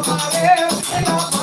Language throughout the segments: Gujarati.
Come on,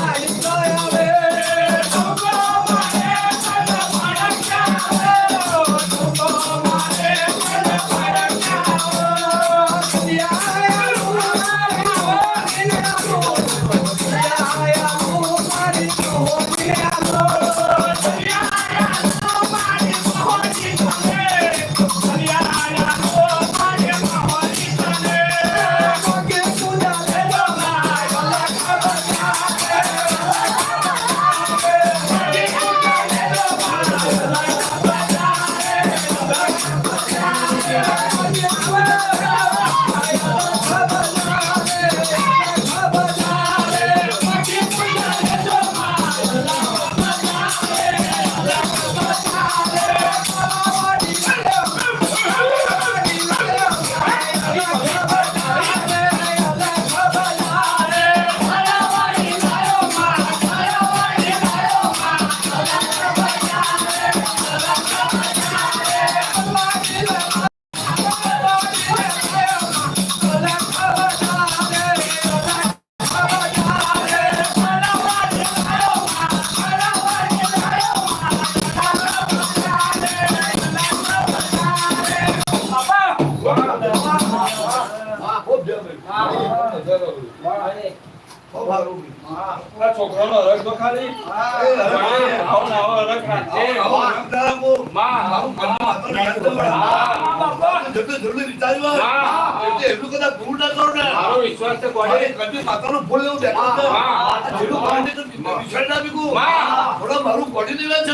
છોકરાનો રસ તો ખાલી આવો ના આવો રસ રાખજે મારું પડી દેવા છે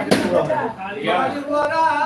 Pode Glória.